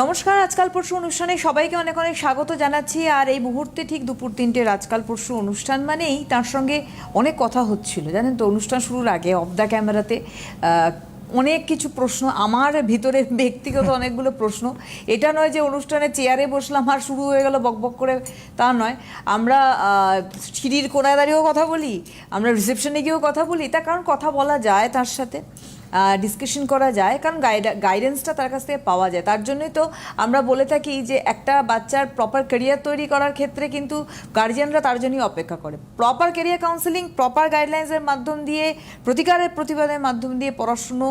নমস্কার আজকাল পরশু অনুষ্ঠানে সবাইকে অনেক অনেক স্বাগত জানাচ্ছি। আর এই মুহূর্তে ঠিক দুপুর তিনটের আজকাল পরশু অনুষ্ঠান মানেই তার সঙ্গে অনেক কথা হচ্ছিল। জানেন তো অনুষ্ঠান শুরুর আগে অফ দ্য ক্যামেরাতে অনেক কিছু প্রশ্ন আমার ভিতরে ব্যক্তিগত অনেকগুলো প্রশ্ন। এটা নয় যে অনুষ্ঠানে চেয়ারে বসলাম আর শুরু হয়ে গেল বকবক করে তা নয়। আমরা সিঁড়ির কোনায় দাঁড়িয়েও কথা বলি আমরা রিসেপশনে গিয়েও কথা বলি। তার কারণ কথা বলা যায় তার সাথে। ডিসকাশন করা যায়, কারণ গাইডেন্সটা তার কাছ থেকে পাওয়া যায়। তার জন্যই তো আমরা বলে থাকি যে একটা বাচ্চার প্রপার কেরিয়ার তৈরি করার ক্ষেত্রে কিন্তু গার্জিয়ানরা তার জন্যই অপেক্ষা করে। প্রপার কেরিয়ার কাউন্সেলিং প্রপার গাইডলাইন্সের মাধ্যম দিয়ে, প্রতিকারের প্রতিবাদের মাধ্যম দিয়ে পড়াশুনো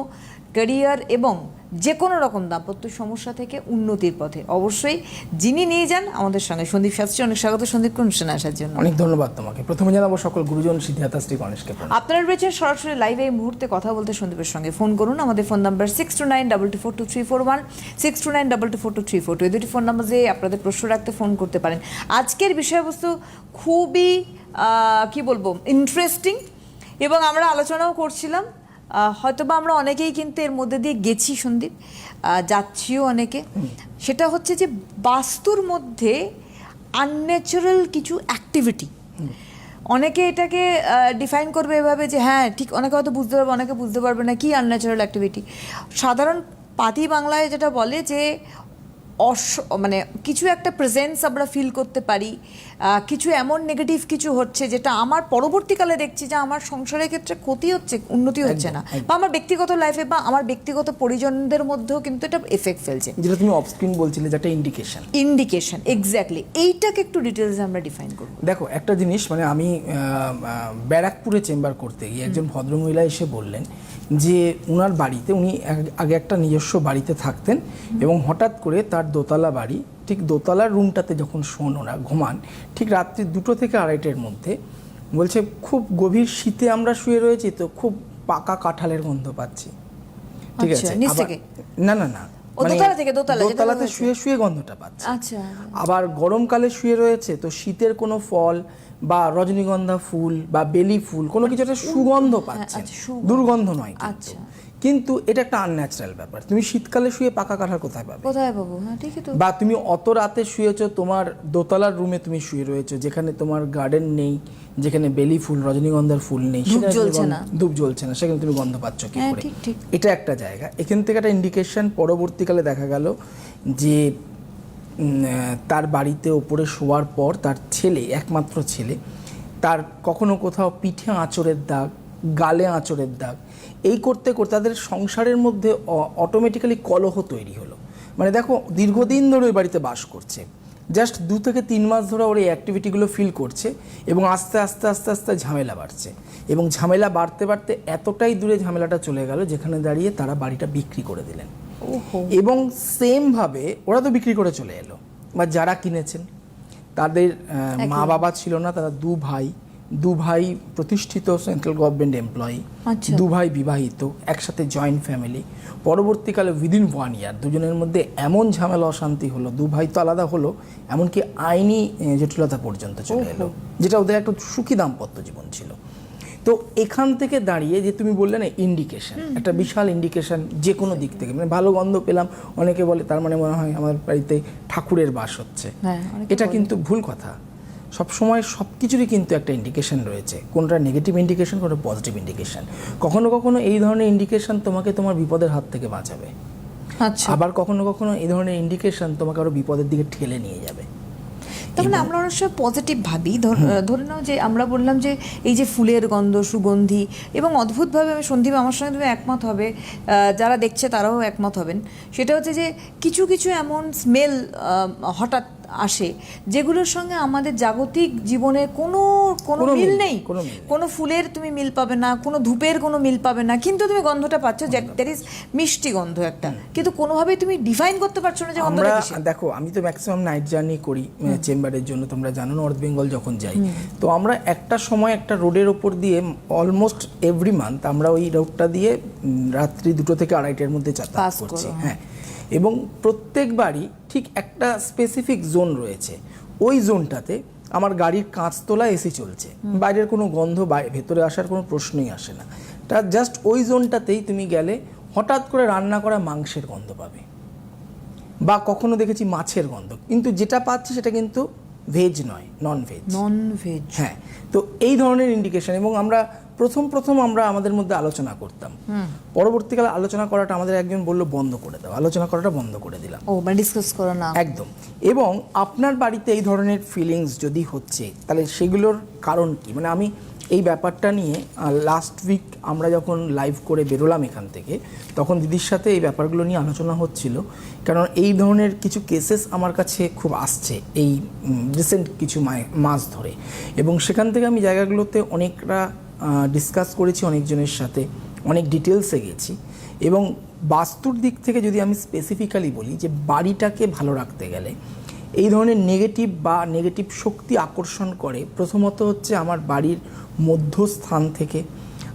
কেরিয়ার এবং যে কোনো রকম দাম্পত্য সমস্যা থেকে উন্নতির পথে। অবশ্যই যিনি নিয়ে যান আমাদের সঙ্গে সন্দীপ শাস্ত্রী অনেক স্বাগত সন্দীপকে অনুষ্ঠানে আসার জন্য? অনেক ধন্যবাদ তোমাকে। প্রথমে জানাব সকল গুরুজন সিদ্ধার্থ শ্রী গণেশকে। আপনারা রয়েছেন সরাসরি লাইভে এই মুহূর্তে কথা বলতে সন্দীপের সঙ্গে। ফোন করুন আমাদের phone number six two nine double two four two three four one six two nine double two four two three four two এই দুটি ফোন নাম্বার নাম্বারে আপনাদের প্রশ্ন রাখতে ফোন করতে পারেন। আজকের বিষয়বস্তু খুবই কি বলব ইন্টারেস্টিং এবং আমরা আলোচনাও করছিলাম। হয়তোবা আমরা অনেকেই কিন্তু এর মধ্যে দিয়ে গেছি সন্দীপ যাচ্ছিও অনেকে। সেটা হচ্ছে যে বাস্তুর মধ্যে আনন্যাচারাল কিছু অ্যাক্টিভিটি অনেকে এটাকে ডিফাইন করবে এভাবে যে হ্যাঁ ঠিক অনেকে হয়তো বুঝতে পারবে, অনেকে বুঝতে পারবে না কি আনন্যাচারাল অ্যাক্টিভিটি সাধারণ পাতি বাংলায় যেটা বলে যে অস মানে কিছু একটা প্রেজেন্স আমরা ফিল করতে পারি কিছু এমন নেগেটিভ কিছু হচ্ছে যেটা আমার পরবর্তীকালে দেখছি যে আমার সংসারের ক্ষেত্রে ক্ষতি হচ্ছে উন্নতি হচ্ছে না। বা আমার ব্যক্তিগত লাইফে বা আমার ব্যক্তিগত পরিজনদের মধ্যেও কিন্তু এটা এফেক্ট ফেলছে। যেটা তুমি অফ স্ক্রিন বলছিলে যেটা ইন্ডিকেশন ইন্ডিকেশন এক্স্যাক্টলি এইটাকে একটু ডিটেলসে আমরা ডিফাইন করব। দেখো একটা জিনিস মানে আমি ব্যারাকপুরে চেম্বার করতে গিয়ে একজন ভদ্রমহিলা এসে বললেন যে উনার বাড়িতে উনি আগে একটা নিজস্ব বাড়িতে থাকতেন এবং হঠাৎ করে তার দোতলা বাড়ি ঠিক দোতলার রুমটাতে যখন শোন ওরা ঘুমান ঠিক রাত্রি দুটো থেকে আড়াইটের মধ্যে বলছে খুব গভীর শীতে আমরা শুয়ে রয়েছি তো খুব পাকা কাঁঠালের গন্ধ পাচ্ছি ঠিক আচ্ছা, আছে? না না না দোতলা থেকে, দোতলা, দোতলাতে শুয়ে শুয়ে গন্ধটা পাচ্ছে। আচ্ছা। আবার গরমকালে শুয়ে রয়েছে তো শীতের কোনো ফল বা রজনীগন্ধা ফুল বা বেলি ফুল কোনো কিছু একটা সুগন্ধ পাচ্ছে আচ্ছা, দুর্গন্ধ নয় আচ্ছা। কিন্তু এটা একটা আনন্যাচারাল ব্যাপার। তুমি শীতকালে শুয়ে পাকা কাঁঠাল কোথায় পাবে? কোথায় পাবো? হ্যাঁ ঠিকই তো। বা তুমি অত রাতে শুয়েছো তোমার দোতলার রুমে তুমি শুয়ে রয়েছো যেখানে তোমার গার্ডেন নেই যেখানে বেলি ফুল রজনীগন্ধার ফুল নেই ধূপ জ্বলছে না। ধূপ জ্বলছে না সেখানে তুমি গন্ধ পাচ্ছ কি হ্যাঁ, করে। এটা একটা জায়গা। এখান থেকে একটা ইন্ডিকেশন পরবর্তীকালে দেখা গেল যে তার বাড়িতে ওপরে শোয়ার পর তার ছেলে একমাত্র ছেলে তার কখনো কোথাও পিঠে আঁচড়ের দাগ গালে আঁচড়ের দাগ এই করতে করতে তাদের সংসারের মধ্যে অটোমেটিক্যালি কলহ তৈরি হলো। মানে দেখো দীর্ঘদিন ধরে ওই বাড়িতে বাস করছে। জাস্ট দু থেকে তিন মাস ধরে ওর এই অ্যাক্টিভিটিগুলো ফিল করছে এবং আস্তে আস্তে আস্তে আস্তে ঝামেলা বাড়ছে। এবং ঝামেলা বাড়তে বাড়তে এতটাই দূরে ঝামেলাটা চলে গেল যেখানে দাঁড়িয়ে তারা বাড়িটা বিক্রি করে দিলেন। এবং সেমভাবে ওরা তো বিক্রি করে চলে এলো। বা যারা কিনেছেন তাদের মা বাবা ছিল না তারা দু ভাই। দু ভাই প্রতিষ্ঠিত সেন্ট্রাল গভর্নমেন্ট এমপ্লয়ি। দু ভাই বিবাহিত একসাথে জয়েন্ট ফ্যামিলি পরবর্তীকালে উইদিন ওয়ান ইয়ার দুজনের মধ্যে এমন ঝামেলা অশান্তি হলো দু ভাই তো আলাদা হলো এমনকি আইনি জটিলতা পর্যন্ত চলে এলো যেটা ওদের একটা সুখী দাম্পত্য জীবন ছিল। তো এখান থেকে দাঁড়িয়ে যে তুমি বললে না ইন্ডিকেশন একটা বিশাল ইন্ডিকেশন যে কোনো দিক থেকে। মানে ভালো গন্ধ পেলাম অনেকে বলে তার মানে মনে হয় আমার বাড়িতে ঠাকুরের বাস হচ্ছে। হ্যাঁ, এটা কিন্তু ভুল কথা। সব সময় সব কিছুরই কিন্তু একটা ইন্ডিকেশন রয়েছে। কোনটা নেগেটিভ ইন্ডিকেশন কোনটা পজিটিভ ইন্ডিকেশন কখনো কখনো এই ধরনের ইন্ডিকেশন তোমাকে তোমার বিপদের হাত থেকে বাঁচাবে। আচ্ছা। আবার কখনো কখনো এই ধরনের ইন্ডিকেশন তোমাকে আরও বিপদের দিকে ঠেলে নিয়ে যাবে। তাহলে আমরা অনেক সময় পজিটিভ ভাবি। ধরে নাও যে আমরা বললাম যে এই যে ফুলের গন্ধ সুগন্ধি এবং অদ্ভুতভাবে আমি সন্দীপ আমার সঙ্গে তুমি একমত হবে। যারা দেখছে তারাও একমত হবেন। সেটা হচ্ছে যে কিছু কিছু এমন স্মেল হঠাৎ আসে যেগুলোর সঙ্গে আমাদের জাগতিক জীবনে কোনো কোনো মিল নেই। কোনো ফুলের তুমি মিল পাবে না কোনো ধূপের কোনো মিল পাবে না কিন্তু তুমি গন্ধটা পাচ্ছ দ্যাট ইজ মিষ্টি গন্ধ একটা। কিন্তু কোনোভাবেই তুমি ডিফাইন করতে পারছ না যে গন্ধটা দেখো আমি তো ম্যাক্সিমাম নাইট জার্নি করি চেম্বারের জন্য তোমরা জানো নর্থ বেঙ্গল যখন যাই। তো আমরা একটা সময় একটা রোডের ওপর দিয়ে অলমোস্ট এভরি মান্থ আমরা ওই রোডটা দিয়ে রাত্রি দুটো থেকে আড়াইটার মধ্যে যাতায়াত করছি হ্যাঁ। এবং প্রত্যেকবারই ঠিক একটা স্পেসিফিক জোন রয়েছে। ওই জোনটাতে আমার গাড়ির কাঁচ তোলা এসি চলছে বাইরের কোনো গন্ধ ভেতরে আসার কোনো প্রশ্নই আসে না। তা জাস্ট ওই জোনটাতেই তুমি গেলে হঠাৎ করে রান্না করা মাংসের গন্ধ পাবে। বা কখনো দেখেছি মাছের গন্ধ। কিন্তু যেটা পাচ্ছি সেটা কিন্তু ভেজ নয় নন ভেজ নন ভেজ হ্যাঁ তো এই ধরনের ইন্ডিকেশন এবং আমরা প্রথম প্রথম আমরা আমাদের মধ্যে আলোচনা করতাম। পরবর্তীকালে আলোচনা করাটা আমাদের একজন বলল বন্ধ করে দাও। আলোচনা করাটা বন্ধ করে দিলাম। ও মানে ডিসকাস করো না। একদম। এবং আপনার বাড়িতে এই ধরনের ফিলিংস যদি হচ্ছে তাহলে সেগুলোর কারণ কি? মানে আমি এই ব্যাপারটা নিয়ে লাস্ট উইক আমরা যখন লাইভ করে বেরোলাম এখান থেকে তখন দিদির সাথে এই ব্যাপারগুলো নিয়ে আলোচনা হচ্ছিল। কারণ এই ধরনের কিছু কেসেস আমার কাছে খুব আসছে এই রিসেন্ট কিছু মাস ধরে। এবং সেখান থেকে আমি জায়গাগুলোতে অনেকটা ডিসকাস করেছি অনেকজনের সাথে অনেক ডিটেলসে গেছি। এবং বাস্তুর দিক থেকে যদি আমি স্পেসিফিক্যালি বলি যে বাড়িটাকে ভালো রাখতে গেলে এই ধরনের নেগেটিভ বা নেগেটিভ শক্তি আকর্ষণ করে প্রথমত হচ্ছে আমার বাড়ির মধ্যস্থান থেকে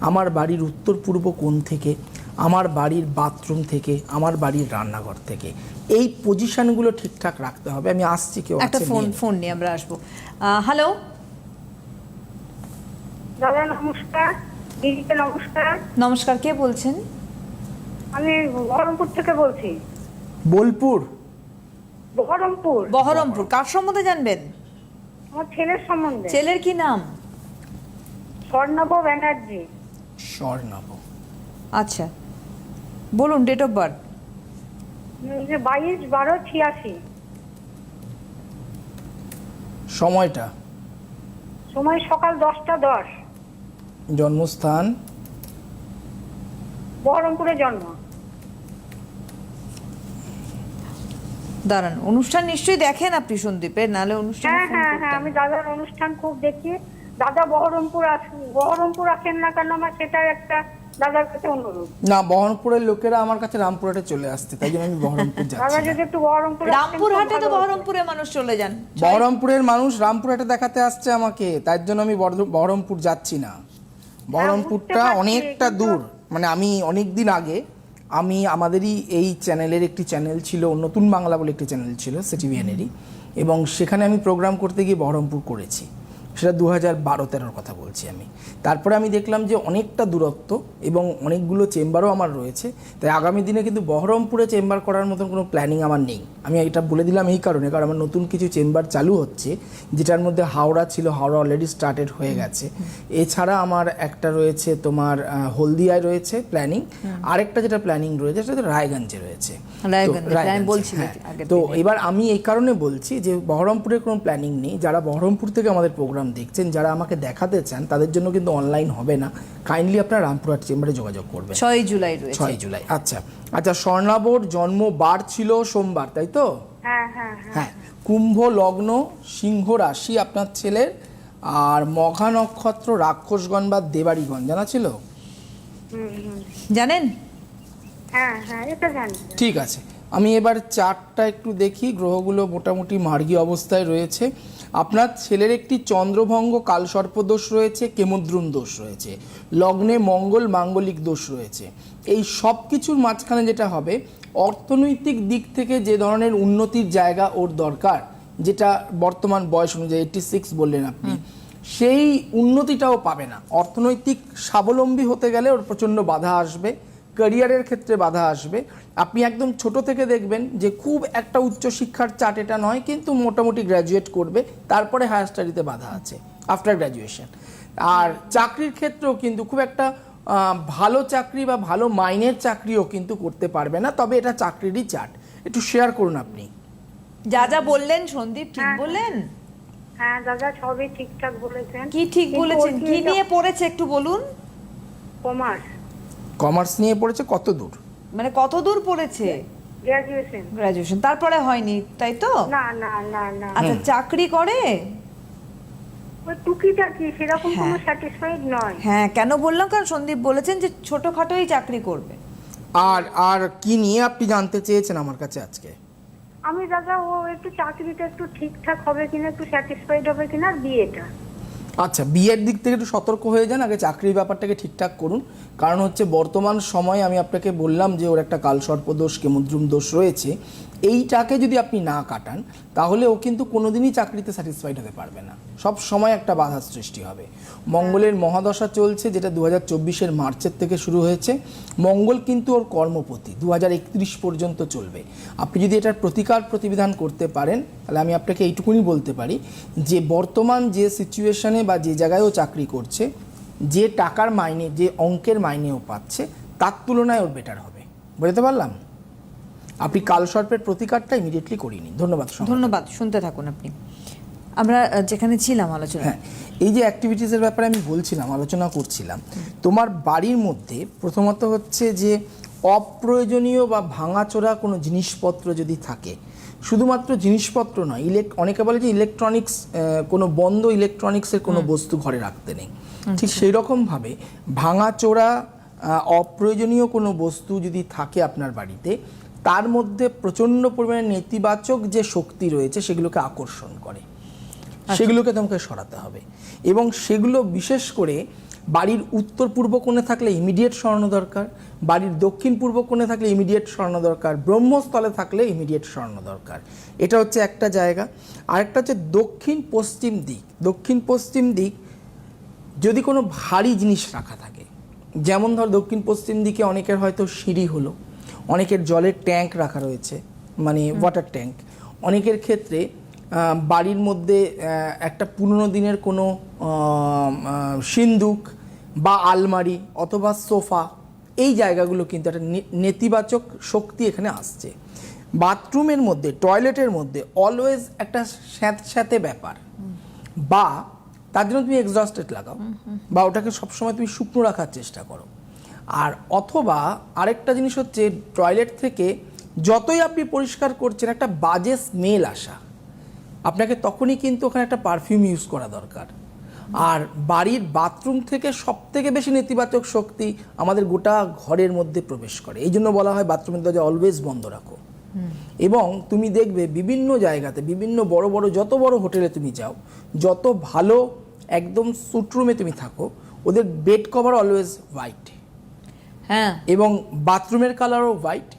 আমার বাড়ির উত্তর পূর্ব কোণ থেকে আমার বাড়ির বাথরুম থেকে আমার বাড়ির রান্নাঘর থেকে। এই পজিশনগুলো ঠিকঠাক রাখতে হবে। আমি আসছি কেউ একটা ফোন ফোন নিয়ে। আমরা আসব। হ্যালো দাদা নমস্কার। দিদিকে নমস্কার। নমস্কার কে বলছেন? আমি বহরমপুর থেকে বলছি। বোলপুর। বহরমপুর। বহরমপুর কার সম্বন্ধে জানবেন? আমার ছেলের সম্বন্ধে। ছেলের কি নাম? স্বর্ণব ব্যানার্জি। স্বর্ণব আচ্ছা বলুন ডেট অফ বার্থ বাইশ বারো ছিয়াশি। সময়টা? সময় সকাল দশটা দশ। জন্মস্থান? বহরমপুরে জন্ম। দাঁড়ান অনুষ্ঠান নিশ্চয়ই দেখেন আপনি সন্দীপের নাহলে অনুষ্ঠান হ্যাঁ হ্যাঁ হ্যাঁ আমি দাদার অনুষ্ঠান খুব দেখি। দাদা বহরমপুর বহরমপুর আসেন না কেন আমার সেটা একটা দাদার কাছে অনুরোধ। না বহরমপুরের লোকেরা আমার কাছে রামপুরহাটে চলে আসছে তাই জন্য আমি বহরমপুর যাচ্ছি না। যদি একটু বহরমপুর রামপুরহাটে তো বহরমপুরের মানুষ চলে যান। বহরমপুরের মানুষ রামপুরহাটে দেখাতে আসছে আমাকে তার জন্য আমি বহরমপুর যাচ্ছি না। বহরমপুরটা অনেকটা দূর। মানে আমি অনেক দিন আগে আমি আমাদেরই এই চ্যানেলের একটি চ্যানেল ছিল নতুন বাংলা বলে একটি চ্যানেল ছিল সিটিভিএনেরই এবং সেখানে আমি প্রোগ্রাম করতে গিয়ে বহরমপুর করেছি। সেটা দু হাজার বারো তেরোর কথা বলছি আমি। তারপরে আমি দেখলাম যে অনেকটা দূরত্ব এবং অনেকগুলো চেম্বারও আমার রয়েছে। তাই আগামী দিনে কিন্তু বহরমপুরে চেম্বার করার মতন কোনো প্ল্যানিং আমার নেই। আমি এটা বলে দিলাম এই কারণে কারণ আমার নতুন কিছু চেম্বার চালু হচ্ছে যেটার মধ্যে হাওড়া ছিল হাওড়া অলরেডি স্টার্টেড হয়ে গেছে। এছাড়া আমার একটা রয়েছে তোমার হলদিয়ায় রয়েছে প্ল্যানিং আরেকটা যেটা প্ল্যানিং রয়েছে সেটা তো রায়গঞ্জে রয়েছে। তো হ্যাঁ। তো এবার আমি এই কারণে বলছি যে বহরমপুরের কোনো প্ল্যানিং নেই। যারা বহরমপুর থেকে আমাদের প্রোগ্রাম দেখছেন যারা আমাকে দেখাতে চান তাদের জন্য কিন্তু অনলাইন হবে না। কাইন্ডলি আপনার রামপুরহাট চেম্বারে যোগাযোগ করবেন। ছয় জুলাই রয়েছে। ছয় জুলাই আচ্ছা। আচ্ছা স্বর্ণাবর জন্ম বার ছিল সোমবার তাই তো? হ্যাঁ হ্যাঁ হ্যাঁ। হ্যাঁ কুম্ভ লগ্ন সিংহ রাশি আপনার ছেলের আর মঘা নক্ষত্র রাক্ষসগণ বা দেবাড়িগণ জানা ছিল। জানেন? হ্যাঁ হ্যাঁ ঠিক আছে। আমি এবার চারটা একটু দেখি গ্রহগুলো মোটামুটি মার্গী অবস্থায় রয়েছে। আপনার ছেলের একটি চন্দ্রভঙ্গ কালসর্প দোষ রয়েছে কেমদ্রুম দোষ রয়েছে লগ্নে মঙ্গল মাঙ্গলিক দোষ রয়েছে। এই সব কিছুর মাঝখানে যেটা হবে অর্থনৈতিক দিক থেকে যে ধরনের উন্নতির জায়গা ওর দরকার যেটা বর্তমান বয়স অনুযায়ী এইটটি সিক্স বললেন আপনি সেই উন্নতিটাও পাবে না। অর্থনৈতিক স্বাবলম্বী হতে গেলে ওর প্রচণ্ড বাধা আসবে। ক্যারিয়ারের ক্ষেত্রে বাধা আসবে। আপনি একদম ছোট থেকে দেখবেন যে খুব একটা উচ্চশিক্ষার চাট এটা নয় কিন্তু মোটামুটি গ্র্যাজুয়েট করবে তারপরে হায়ার স্টাডিতে বাধা আছে আফটার গ্র্যাজুয়েশন আর চাকরির ক্ষেত্রেও কিন্তু খুব একটা ভালো চাকরি বা ভালো মাইনের চাকরিও কিন্তু করতে পারবে না তবে এটা চাকরিরই চাট একটু শেয়ার করুন আপনি। যা যা বললেন সন্দীপ ঠিক হ্যাঁ, বললেন? হ্যাঁ দাদা সবই ঠিকঠাক বলেছেন। কি ঠিক বলেছেন? কি নিয়ে পড়েছে একটু বলুন। কমার্স। কমার্স নিয়ে পড়েছে কত দূর? মানে কত দূর পড়েছে? গ্রাজুয়েশন গ্রাজুয়েশন তারপরে হয়নি তাই তো? না না না না। আচ্ছা চাকরি করে? টুকিটাকি সেরকম কোনো হ্যাঁ। স্যাটিসফাইড নয়। হ্যাঁ কেন বললাম? কারণ সন্দীপ বলেছেন যে ছোটখাটোই চাকরি করবে। আর আর কি নিয়ে আপনি জানতে চেয়েছেন আমার কাছে আজকে? আমি দাদা ও একটু চাকরিটা একটু ঠিকঠাক হবে কিনা একটু স্যাটিসফাইড হবে কিনা আর বিয়েটা। আচ্ছা বিয়ের দিক থেকে একটু সতর্ক হয়ে যান, আগে চাকরির ব্যাপারটাকে ঠিকঠাক করুন। কারণ হচ্ছে বর্তমান সময়ে আমি আপনাকে বললাম যে ওর একটা কালসর্প দোষ, কেমদ্রুম দোষ রয়েছে। এইটাকে যদি আপনি না কাটান, তাহলে ও কিন্তু কোনোদিনই চাকরিতে স্যাটিসফাইড হতে পারবে না। সব সময় একটা বাধার সৃষ্টি হবে। মঙ্গলের মহাদশা চলছে, যেটা দু হাজার মার্চের থেকে শুরু হয়েছে। মঙ্গল কিন্তু ওর কর্মপতি দু হাজার একত্রিশ পর্যন্ত চলবে। আপনি যদি এটার প্রতিকার প্রতিবিধান করতে পারেন, তাহলে আমি আপনাকে এইটুকুনি বলতে পারি যে, বর্তমান যে সিচুয়েশনে বা যে জায়গায় ও চাকরি করছে, যে টাকার মাইনে, যে অঙ্কের মাইনে ও পাচ্ছে, তার তুলনায় ওর বেটার হবে। বুঝতে পারলাম? আপনি কালসর্পের প্রতিকারটা ইমিডিয়েটলি করিয়ে নিন। ধন্যবাদ ধন্যবাদ শুনতে থাকুন আপনি। আমরা যেখানে ছিলাম আলোচনা হ্যাঁ এই যে অ্যাক্টিভিটিসের ব্যাপারে আমি বলছিলাম আলোচনা করছিলাম তোমার বাড়ির মধ্যে প্রথমত হচ্ছে যে অপ্রয়োজনীয় বা ভাঙাচোরা কোনো জিনিসপত্র যদি থাকে শুধুমাত্র জিনিসপত্র নয় ইলেক অনেকে বলে যে ইলেকট্রনিক্স কোনো বন্ধ ইলেকট্রনিক্সের কোনো বস্তু ঘরে রাখতে নেই। ঠিক সেই রকমভাবে ভাঙাচোরা অপ্রয়োজনীয় কোনো বস্তু যদি থাকে আপনার বাড়িতে তার মধ্যে প্রচণ্ড পরিমাণে নেতিবাচক যে শক্তি রয়েছে সেগুলোকে আকর্ষণ করে। সেগুলোকে তোমাকে সরাতে হবে। এবং সেগুলো বিশেষ করে বাড়ির উত্তর পূর্ব কোণে থাকলে ইমিডিয়েট সরানো দরকার বাড়ির দক্ষিণ পূর্ব কোণে থাকলে ইমিডিয়েট সরানো দরকার ব্রহ্মস্থলে থাকলে ইমিডিয়েট সরানো দরকার। এটা হচ্ছে একটা জায়গা। আরেকটা হচ্ছে দক্ষিণ পশ্চিম দিক। দক্ষিণ পশ্চিম দিক যদি কোনো ভারী জিনিস রাখা থাকে যেমন ধর দক্ষিণ পশ্চিম দিকে অনেকের হয়তো সিঁড়ি হলো অনেকের জলের ট্যাঙ্ক রাখা রয়েছে মানে ওয়াটার ট্যাঙ্ক অনেকের ক্ষেত্রে বাড়ির মধ্যে একটা পুরনো দিনের কোনো সিন্দুক বা আলমারি অথবা সোফা এই জায়গাগুলো কিন্তু একটা নেতিবাচক শক্তি এখানে আসছে। বাথরুমের মধ্যে টয়লেটের মধ্যে অলওয়েজ একটা স্যাঁতস্যাঁতে ব্যাপার। বা তার জন্য তুমি এক্সস্টেড লাগাও বা ওটাকে সবসময় তুমি শুকনো রাখার চেষ্টা করো। আর অথবা আরেকটা জিনিস হচ্ছে টয়লেট থেকে যতই আপনি পরিষ্কার করছেন, একটা বাজে স্মেল আসা। আপনাকে তখনই কিন্তু ওখানে একটা পারফিউম ইউজ করা দরকার। আর বাড়ির বাথরুম থেকে সব থেকে বেশি নেতিবাচক শক্তি আমাদের গোটা ঘরের মধ্যে প্রবেশ করে। এই জন্য বলা হয় বাথরুমের দরজা অলওয়েজ বন্ধ রাখো। এবং তুমি দেখবে বিভিন্ন জায়গাতে, বিভিন্ন বড় বড়, যত বড় হোটেলে তুমি যাও, যত ভালো একদম সুটরুমে তুমি থাকো, ওদের বেড কভার অলওয়েজ হোয়াইট হ্যাঁ। এবং বাথরুমের কালারও হোয়াইট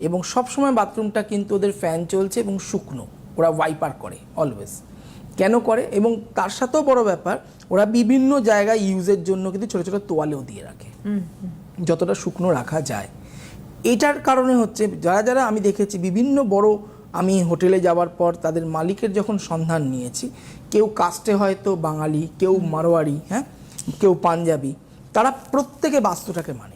এবং সবসময় বাথরুমটা কিন্তু ওদের ফ্যান চলছে এবং শুকনো। ওরা ওয়াইপার করে অলওয়েজ কেন করে? এবং তার সাথেও বড় ব্যাপার ওরা বিভিন্ন জায়গায় ইউজের জন্য কিন্তু ছোটো ছোটো তোয়ালেও দিয়ে রাখে। যতটা শুকনো রাখা যায়। এটার কারণে হচ্ছে যারা যারা আমি দেখেছি বিভিন্ন বড় আমি হোটেলে যাওয়ার পর তাদের মালিকের যখন সন্ধান নিয়েছি কেউ কাস্টে হয়তো বাঙালি কেউ মারোয়ারি হ্যাঁ? কেউ পাঞ্জাবি তারা প্রত্যেকে বাস্তুটাকে মানে।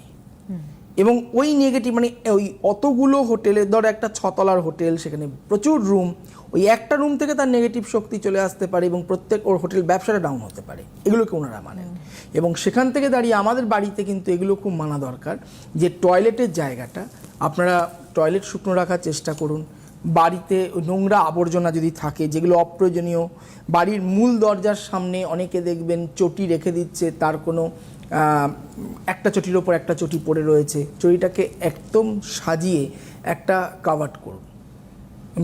এবং ওই নেগেটিভ মানে ওই অতগুলো হোটেলে ধর একটা ছতলার হোটেল সেখানে প্রচুর রুম ওই একটা রুম থেকে তার নেগেটিভ শক্তি চলে আসতে পারে এবং প্রত্যেক ওর হোটেল ব্যবসাটা ডাউন হতে পারে। এগুলোকে ওনারা মানেন। এবং সেখান থেকে দাঁড়িয়ে আমাদের বাড়িতে কিন্তু এগুলো খুব মানা দরকার যে টয়লেটের জায়গাটা আপনারা টয়লেট শুকনো রাখার চেষ্টা করুন। বাড়িতে নোংরা আবর্জনা যদি থাকে যেগুলো অপ্রয়োজনীয় বাড়ির মূল দরজার সামনে অনেকে দেখবেন চটি রেখে দিচ্ছে তার কোনো একটা চটির ওপর একটা চটি পড়ে রয়েছে। চটিটাকে একদম সাজিয়ে একটা কাভার্ড করুন।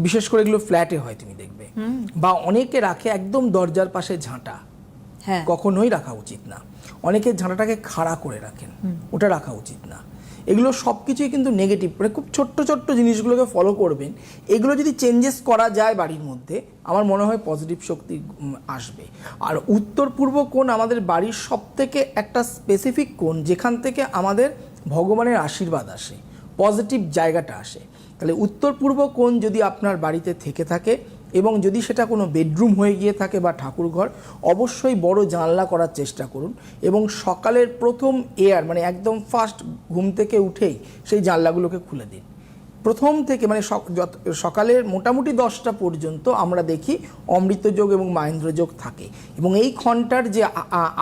বিশেষ করে এগুলো ফ্ল্যাটে হয় তুমি দেখবে। বা অনেকে রাখে একদম দরজার পাশে ঝাঁটা। হ্যাঁ। কখনোই রাখা উচিত না। অনেকে ঝাঁটাটাকে খাড়া করে রাখেন। ওটা রাখা উচিত না। এগুলো সব কিছুই কিন্তু নেগেটিভ মানে খুব ছোট্ট ছোট্ট জিনিসগুলোকে ফলো করবেন। এগুলো যদি চেঞ্জেস করা যায় বাড়ির মধ্যে, আমার মনে হয় পজিটিভ শক্তি আসবে। আর উত্তর পূর্ব কোণ আমাদের বাড়ির সব থেকে একটা স্পেসিফিক কোণ, যেখান থেকে আমাদের ভগবানের আশীর্বাদ আসে পজিটিভ জায়গাটা আসে। তাহলে উত্তর পূর্ব কোণ যদি আপনার বাড়িতে থেকে থাকে এবং যদি সেটা কোনো বেডরুম হয়ে গিয়ে থাকে বা ঠাকুরঘর, অবশ্যই বড় জানলা করার চেষ্টা করুন এবং সকালের প্রথম এয়ার মানে একদম ফার্স্ট ঘুম থেকে উঠেই সেই জানলাগুলোকে খুলে দিন। প্রথম থেকে মানে সকালের মোটামুটি দশটা পর্যন্ত আমরা দেখি অমৃতযোগ এবং মাহেন্দ্রযোগ থাকে এবং এই ঘণ্টার যে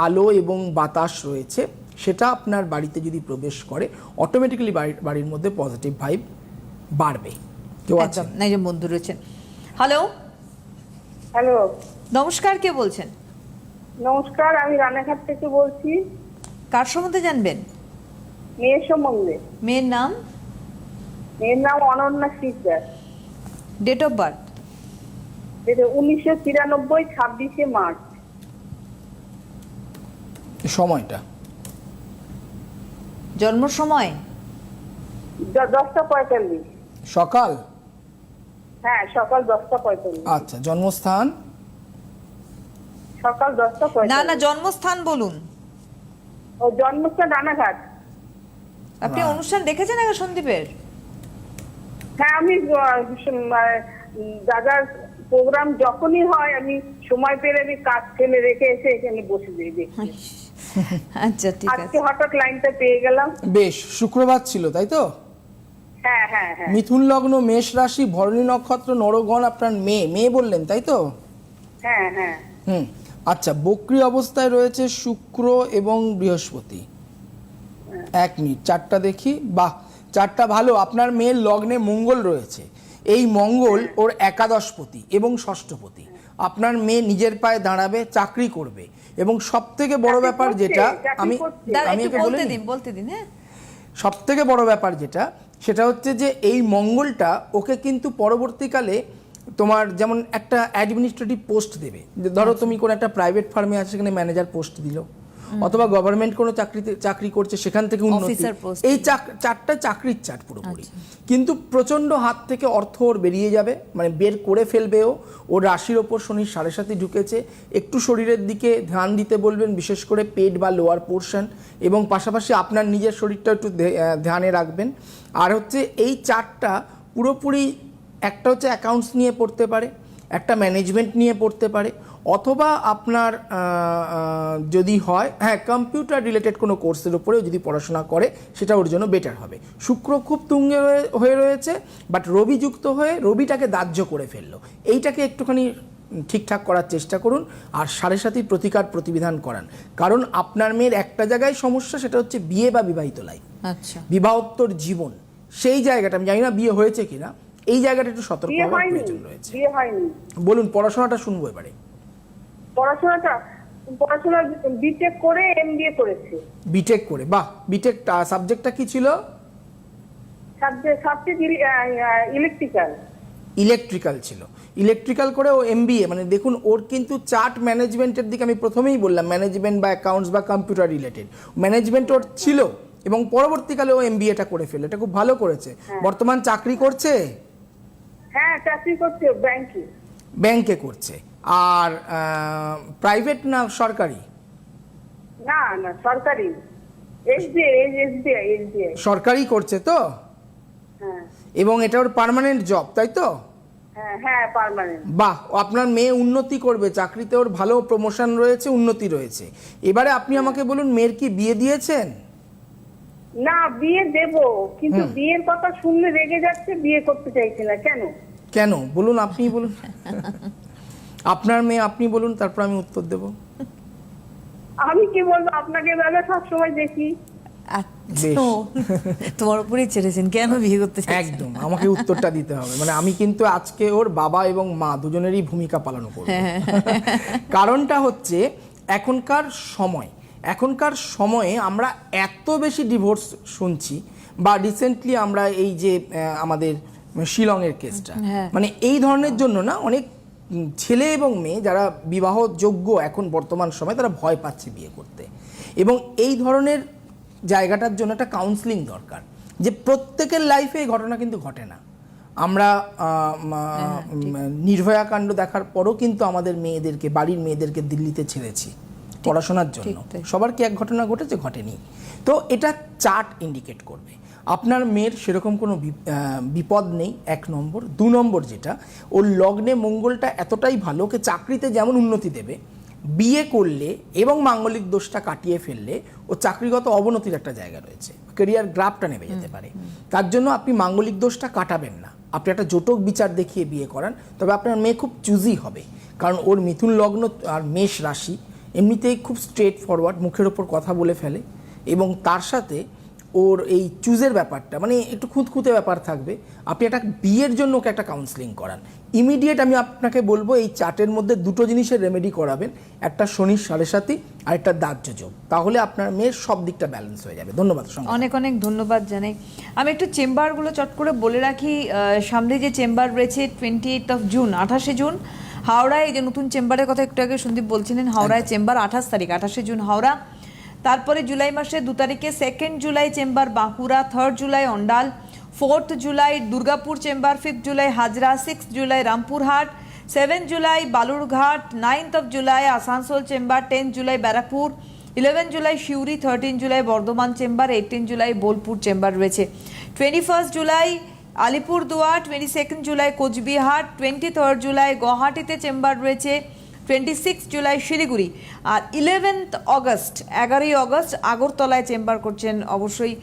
আলো এবং বাতাস রয়েছে, সেটা আপনার বাড়িতে যদি প্রবেশ করে অটোমেটিক্যালি বাড়ির বাড়ির মধ্যে পজিটিভ ভাইব বাড়বে। কেউ একদম। একজন বন্ধু রয়েছেন হ্যালো হ্যালো নমস্কার কে বলছেন? নমস্কার আমি রানাঘাট থেকে বলছি। কার সম্বন্ধে জানবেন? মেয়ের সম্বন্ধে। মেয়ের নাম? মেয়ের নাম Ananya Sikdar date of birth উনিশশো তিরানব্বই ছাব্বিশে মার্চ। সময়টা? জন্ম সময়? দশটা পঁয়তাল্লিশ। সকাল? হ্যাঁ সকাল দশটা পঁয়তাল্লিশ। আচ্ছা জন্মস্থান? সকাল দশটা না না জন্মস্থান বলুন। ও জন্মস্থান রানাঘাট। আপনি অনুষ্ঠান দেখেছেন আগে সন্দীপের? হ্যাঁ আমি উম, দাদার প্রোগ্রাম যখনই হয় আমি সময় পেলে আমি কাজ ফেলে রেখে এসে এখানে বসে যাই দেখি। আচ্ছা ঠিক আজকে আছে হঠাৎ লাইনটা পেয়ে গেলাম। বেশ শুক্রবার ছিল তাই তো? হ্যাঁ হ্যাঁ হ্যাঁ মিথুন লগ্ন মেষ রাশি ভরণী নক্ষত্র নরগণ আপনার মেয়ে। মেয়ে বললেন তাই তো? হ্যাঁ হ্যাঁ। হুম। আচ্ছা বক্রি অবস্থায় রয়েছে শুক্র এবং বৃহস্পতি। এক মিনিট চারটা দেখি। বাহ চারটা ভালো। আপনার মেয়ের লগ্নে মঙ্গল রয়েছে। এই মঙ্গল ওর একাদশপতি এবং ষষ্ঠপতি। আপনার মেয়ে নিজের পায়ে দাঁড়াবে চাকরি করবে। এবং সব থেকে বড় ব্যাপার যেটা আমি আমি বলতে দিন বলতে দিন হ্যাঁ। সব থেকে বড় ব্যাপার যেটা সেটা হচ্ছে যে এই মঙ্গলটা ওকে কিন্তু পরবর্তীকালে তোমার যেমন একটা অ্যাডমিনিস্ট্রেটিভ পোস্ট দেবে। ধরো তুমি কোনো একটা প্রাইভেট ফার্মে আছে সেখানে ম্যানেজার পোস্ট দিল। অথবা গভর্নমেন্ট কোনো চাকরিতে চাকরি করছে সেখান থেকে উন্নতি। এই চারটা চাকরির চাট পুরোপুরি। কিন্তু প্রচণ্ড হাত থেকে অর্থ ওর বেরিয়ে যাবে মানে বের করে ফেলবে ও ওর রাশির ওপর শনির সাড়ে সাথে ঢুকেছে। একটু শরীরের দিকে ধ্যান দিতে বলবেন বিশেষ করে পেট বা লোয়ার পোর্শন এবং পাশাপাশি আপনার নিজের শরীরটা একটু ধ্যানে রাখবেন। আর হচ্ছে এই চারটা পুরোপুরি একটা হচ্ছে অ্যাকাউন্টস নিয়ে পড়তে পারে একটা ম্যানেজমেন্ট নিয়ে পড়তে পারে। অথবা আপনার যদি হয় হ্যাঁ কম্পিউটার রিলেটেড কোনো কোর্সের উপরেও যদি পড়াশোনা করে সেটা ওর জন্য বেটার হবে। শুক্র খুব তুঙ্গে হয়ে- রয়েছে বাট রবি যুক্ত হয়ে রবিটাকে দাহ্য করে ফেলল। এইটাকে একটুখানি ঠিকঠাক করার চেষ্টা করুন আর সাড়ে সাথী প্রতিকার প্রতিবিধান করান। কারণ আপনার মেয়ের একটা জায়গায় সমস্যা সেটা হচ্ছে বিয়ে বা বিবাহিত লাইফ আচ্ছা। বিবাহোত্তর জীবন। সেই জায়গাটা আমি জানি না বিয়ে হয়েছে কিনা এই জায়গাটা একটু সতর্ক বিয়ে হওয়ার প্রয়োজন রয়েছে। বলুন পড়াশোনাটা শুনব এবারে। পড়াশোনাটা পড়াশোনা বিটেক করে এমবিএ করেছে। বিটেক করে বাহ বিটেক সাবজেক্টটা কি ছিল? সাবজেক্ট সাবজেক্ট ইলেকট্রিক্যাল ইলেকট্রিক্যাল ছিল। ইলেকট্রিক্যাল করে ও এমবিএ মানে দেখুন ওর কিন্তু চার্ট ম্যানেজমেন্টের দিকে আমি প্রথমেই বললাম ম্যানেজমেন্ট বা অ্যাকাউন্টস বা কম্পিউটার রিলেটেড ম্যানেজমেন্ট ওর ছিল এবং পরবর্তীকালে ও এমবিএটা করে ফেলে এটা খুব ভালো করেছে। বর্তমান চাকরি করছে? হ্যাঁ চাকরি করছে ব্যাংকে ব্যাংকে করছে। আর প্রাইভেট না সরকারি? না না সরকারি। সরকারি করছে তো? হ্যাঁ। এবং এটা ওর পার্মানেন্ট জব তাই তো? হ্যাঁ হ্যাঁ পার্মানেন্ট বাহ আপনার মেয়ে উন্নতি করবে চাকরিতে ওর ভালো প্রমোশন রয়েছে উন্নতি রয়েছে। এবারে আপনি আমাকে বলুন মেয়ের কি বিয়ে দিয়েছেন? না বিয়ে দেব কিন্তু বিয়ের কথা শুনলে রেগে যাচ্ছে বিয়ে করতে চাইছে না কেন? কেন? বলুন আপনি বলুন। আপনার মেয়ে আপনি বলুন তারপর আমি উত্তর দেব। আমি কি বলব? আপনাকে দাদা সবসময় দেখি। তোমার উপরেই ছেড়েছেন। কেন বিয়ে করতে একদম আমাকে উত্তরটা দিতে হবে। মানে আমি কিন্তু আজকে ওর বাবা এবং মা দুজনেরই ভূমিকা পালন করব। কারণটা হচ্ছে এখনকার সময় এখনকার সময়ে আমরা এত বেশি ডিভোর্স শুনছি বা রিসেন্টলি আমরা এই যে আমাদের শিলংয়ের কেসটা হ্যাঁ। মানে এই ধরনের জন্য না অনেক ছেলে এবং মেয়ে যারা বিবাহযোগ্য এখন বর্তমান সময় তারা ভয় পাচ্ছে বিয়ে করতে। এবং এই ধরনের জায়গাটার জন্য একটা কাউন্সিলিং দরকার যে প্রত্যেকের লাইফে এই ঘটনা কিন্তু ঘটে না। আমরা মা- উম, নির্ভয়া কাণ্ড দেখার পরও কিন্তু আমাদের মেয়েদেরকে বাড়ির মেয়েদেরকে দিল্লিতে ছেড়েছি পড়াশোনার জন্য। সবার কি এক ঘটনা ঘটেছে? ঘটেনি। তো এটা চার্ট ইন্ডিকেট করবে। আপনার মেয়ের সেরকম কোনো বিপদ নেই এক নম্বর। দু নম্বর যেটা ওর লগ্নে মঙ্গলটা এতটাই ভালো ওকে চাকরিতে যেমন উন্নতি দেবে বিয়ে করলে এবং মাঙ্গলিক দোষটা কাটিয়ে ফেললে ও চাকরিগত অবনতির একটা জায়গা রয়েছে কেরিয়ার গ্রাফটা নেমে যেতে পারে। তার জন্য আপনি মাঙ্গলিক দোষটা কাটাবেন না। আপনি একটা জোটক বিচার দেখিয়ে বিয়ে করান তবে আপনার মেয়ে খুব চুজি হবে কারণ ওর মিথুন লগ্ন আর মেষ রাশি এমনিতেই খুব স্ট্রেট ফরওয়ার্ড মুখের ওপর কথা বলে ফেলে এবং তার সাথে ওর এই চুজের ব্যাপারটা মানে একটু খুঁতখুঁতে ব্যাপার থাকবে। আপনি একটা বিয়ের জন্য ওকে একটা কাউন্সিলিং করান। ইমিডিয়েট আমি আপনাকে বলব এই চার্টের মধ্যে দুটো জিনিসের রেমেডি করাবেন। একটা শনির সাড়ে সাথী আর একটা দাহ্য যোগ। তাহলে আপনার মেয়ের সব দিকটা ব্যালেন্স হয়ে যাবে। ধন্যবাদ অনেক অনেক ধন্যবাদ জানাই। আমি একটু চেম্বারগুলো চট করে বলে রাখি। সামনে যে চেম্বার রয়েছে টোয়েন্টি এইট অফ জুন আঠাশে জুন হাওড়ায় যে নতুন চেম্বারের কথা একটু আগে সন্দীপ বলছিলেন হাওড়ায় চেম্বার আঠাশ তারিখ আঠাশে জুন হাওড়া। তারপরে জুলাই মাসে দু তারিখে second July chamber Bankura third July Andal fourth July Durgapur chamber fifth July Hazra six July Rampurhat seven July Balurghat ninth of July Asansol chamber ten July Barrackpore eleven July Suri thirteen July Bardhaman chamber eighteen July Bolpur chamber রয়েছে। Twenty first July Alipurduar twenty second July Cooch Behar twenty third July গুয়াহাটিতে chamber রয়েছে। Twenty six July Siliguri আর eleventh August এগারোই August আগরতলায় chamber করছেন অবশ্যই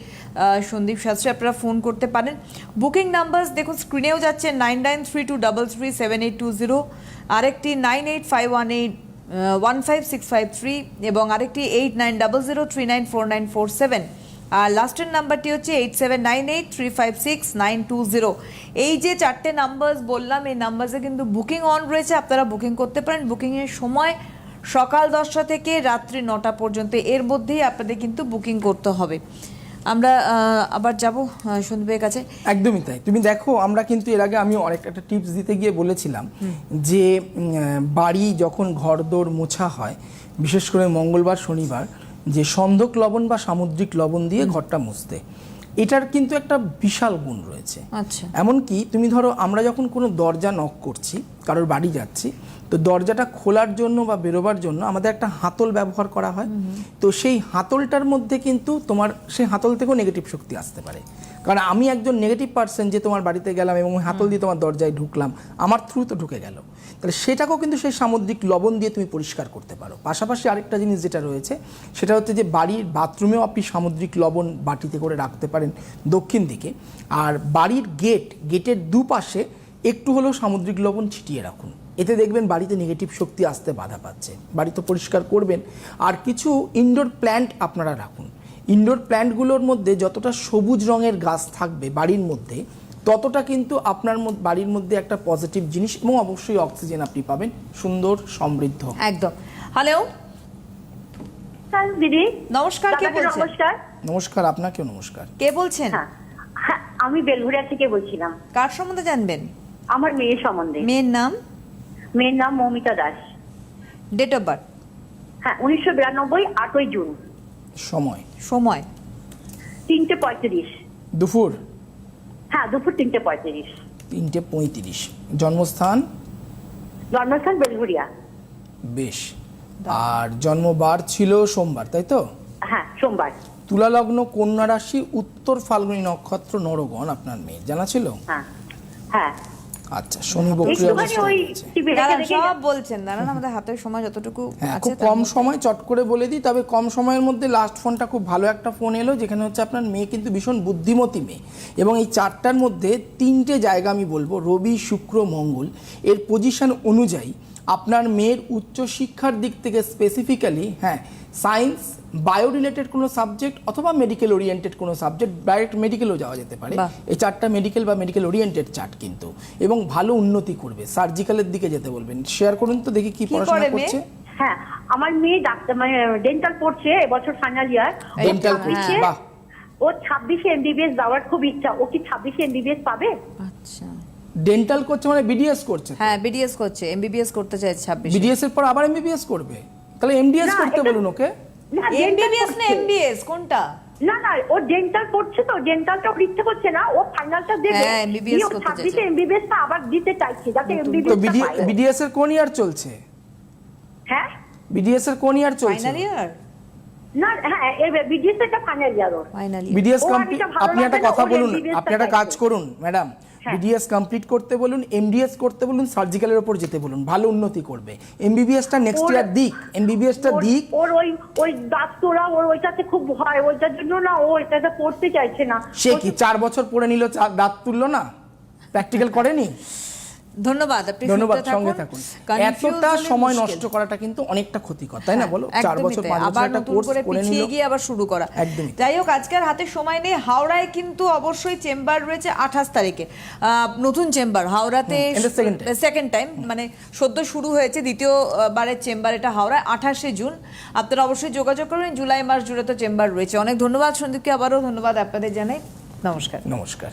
সন্দীপ শাস্ত্রী। আপনারা phone করতে পারেন। বুকিং নাম্বার দেখুন স্ক্রিনেও যাচ্ছে nine nine three two double three seven eight two zero আরেকটি nine eight five one eight one five six five three এবং আরেকটি eight nine double zero three nine four nine four seven আর লাস্টের নাম্বারটি হচ্ছে eight seven nine eight three five six nine two zero. এই যে চারটে numbers বললাম এই নাম্বারসে কিন্তু বুকিং অন রয়েছে আপনারা বুকিং করতে পারেন। বুকিংয়ের সময় সকাল দশটা থেকে রাত্রি নটা পর্যন্ত এর মধ্যেই আপনাদের কিন্তু বুকিং করতে হবে। আমরা আবার যাব সন্দীপের কাছে। একদমই তাই। তুমি দেখো আমরা কিন্তু এর আগে আমি অনেক একটা টিপস দিতে গিয়ে বলেছিলাম যে বাড়ি যখন ঘরদোর মোছা হয় বিশেষ করে মঙ্গলবার শনিবার যে সন্ধক লবণ বা সামুদ্রিক লবণ দিয়ে ঘরটা মুছতে। এটার কিন্তু একটা বিশাল গুণ রয়েছে। আচ্ছা। এমনকি তুমি ধরো আমরা যখন কোনো দরজা নক করছি কারোর বাড়ি যাচ্ছি তো দরজাটা খোলার জন্য বা বেরোবার জন্য আমাদের একটা হাতল ব্যবহার করা হয়। তো সেই হাতলটার মধ্যে কিন্তু তোমার সেই হাতল থেকেও নেগেটিভ শক্তি আসতে পারে। কারণ আমি একজন নেগেটিভ পার্সন যে তোমার বাড়িতে গেলাম এবং হাতল দিয়ে তোমার দরজায় ঢুকলাম আমার থ্রু তো ঢুকে গেল। তাহলে সেটাকেও কিন্তু সেই সামুদ্রিক লবণ দিয়ে তুমি পরিষ্কার করতে পারো। পাশাপাশি আরেকটা জিনিস যেটা রয়েছে, সেটা হচ্ছে যে বাড়ির বাথরুমেও আপনি সামুদ্রিক লবণ বাটিতে করে রাখতে পারেন দক্ষিণ দিকে। আর বাড়ির গেট গেটের দুপাশে একটু হলেও সামুদ্রিক লবণ ছিটিয়ে রাখুন। এতে দেখবেন বাড়িতে নেগেটিভ শক্তি আসতে বাধা পাচ্ছে। বাড়ি তো পরিষ্কার করবেন। আর কিছু ইনডোর প্ল্যান্ট আপনারা রাখুন। ইনডোর প্ল্যান্টগুলোর মধ্যে যতটা সবুজ রঙের গাছ থাকবে বাড়ির মধ্যে ততটা কিন্তু আপনার বাড়ির মধ্যে একটা পজিটিভ জিনিস এবং অবশ্যই অক্সিজেন আপনি পাবেন। সুন্দর সমৃদ্ধ। একদম। হ্যালো হ্যাঁ দিদি। নমস্কার কে বলছেন? নমস্কার। নমস্কার আপনাকেও নমস্কার। কে বলছেন? হ্যাঁ। হ্যাঁ আমি বেলঘুরিয়া থেকে বলছিলাম। কার সম্বন্ধে জানবেন? আমার মেয়ের সম্বন্ধে। মেয়ের নাম? মেয়ের নাম Moumita Das. Date of birth হ্যাঁ উনিশশো বিরানব্বই আটই জুন। সময়। সময়? তিনটে পঁয়ত্রিশ। দুপুর? হ্যাঁ দুপুর তিনটে পঁয়ত্রিশ। তিনটে পঁয়ত্রিশ। জন্মস্থান? জন্মস্থান বেলঘুরিয়া। বেশ। আর জন্মবার ছিল সোমবার তাই তো? হ্যাঁ সোমবার। তুলা লগ্ন কন্যা রাশি উত্তর ফাল্গুনী নক্ষত্র নরগণ আপনার মেয়ে জানা ছিল? হ্যাঁ। হ্যাঁ। আচ্ছা শনি বক্রী একটুখানি অবস্থায় ওই রয়েছে। টিভি দেখে দাঁড়ান দেখে সব বলছেন দাঁড়ান আমাদের হাতের সময় যতটুকু হ্যাঁ খুব কম সময় চট করে বলে দিই তবে কম সময়ের মধ্যে লাস্ট ফোনটা খুব ভালো একটা ফোন এলো যেখানে হচ্ছে আপনার মেয়ে কিন্তু ভীষণ বুদ্ধিমতী মেয়ে। এবং এই চারটার মধ্যে তিনটে জায়গা আমি বলব রবি শুক্র মঙ্গল। এর পজিশন অনুযায়ী আপনার মেয়ের উচ্চশিক্ষার দিক থেকে স্পেসিফিক্যালি হ্যাঁ সায়েন্স বায়ো রিলেটেড কোনো সাবজেক্ট অথবা মেডিকেল ওরিয়েন্টেড কোনো সাবজেক্ট ডাইরেক্ট মেডিকেলও যাওয়া যেতে পারে। এই চারটা মেডিকেল বা মেডিকেল ওরিয়েন্টেড চার্ট কিন্তু। এবং ভালো উন্নতি করবে। সার্জিক্যালের দিকে যেতে বলবেন। শেয়ার করুন তো দেখি কি পড়াশোনা করছে। হ্যাঁ আমার মেয়ে ডাক্তার মানে ডেন্টাল পড়ছে এবছর ফাইনাল ইয়ার ডেন্টাল। করছে বাহ। ও ছাব্বিশে এমবিবিএস যাওয়ার খুব ইচ্ছা। ও কি ছাব্বিশে এমবিবিএস পাবে? আচ্ছা। ডেন্টাল করছে মানে বিডিএস করছে হ্যাঁ বিডিএস করছে। এমবিবিএস করতে চাইছে ছাব্বিশ। বিডিএস এর পর আবার এমবিবিএস করবে? তাহলে এমডিএস করতে বলুন ওকে। এমবিবিএস না পড়ছে। এমবিএস কোনটা? না না ও ডেন্টাল পড়ছে তো ডেন্টালটা ওর ইচ্ছে করছে না ও ফাইনালটা দেবে। হ্যাঁ, MBBS করতে চাইছে। এমবিবিএস টা আবার দিতে চাইছে যাতে এমবিবিএস তো বিডিএস এর কোন ইয়ার চলছে? হ্যাঁ? বিডিএস এর কোন ইয়ার চলছে? ফাইনাল ইয়ার না হ্যাঁ বিডিএস এটা ফাইনাল ইয়ার ওর। ফাইনাল বিডিএস ও কমপ্লিট আপনি একটা কথা বলুন আপনি একটা কাজ করুন ম্যাডাম। বিডিএস কমপ্লিট করতে বলুন এমডিএস করতে বলুন সার্জিক্যালের উপর যেতে বলুন ভালো উন্নতি করবে। এমবিবিএসটা নেক্সট ইয়ার দিক এমবিবিএসটা দিক। ওর ওই ওই ডাক্তাররা তোরা ওর ওইটাতে খুব ভয় ওইটার জন্য না ও এটাতে পড়তে চাইছে না। সে কি চার বছর পড়ে নিল দাঁত তুললো না? প্র্যাকটিক্যাল করেনি? ধন্যবাদ আপনি ধন্যবাদ সঙ্গে থাকুন। এতটা সময় নষ্ট করাটা কিন্তু অনেকটা ক্ষতিকর তাই না বলো? চার বছর পাঁচ বছর আবার একটা কোর্স করে নিল গিয়ে আবার শুরু করা। একদমই যাই হোক আজকের হাতে সময় নেই। হাওড়ায় কিন্তু অবশ্যই চেম্বার রয়েছে আঠাশ তারিখে। নতুন চেম্বার হাওড়াতে. সেকেন্ড টাইম মানে সদ্য শুরু হয়েছে দ্বিতীয় বারের চেম্বার এটা হাওড়ায় আঠাশে জুন। আপনারা অবশ্যই যোগাযোগ করবেন জুলাই মাস জুড়ে তো চেম্বার রয়েছে। অনেক ধন্যবাদ সন্দীপকে আবারও ধন্যবাদ আপনাদের জানাই। নমস্কার। নমস্কার।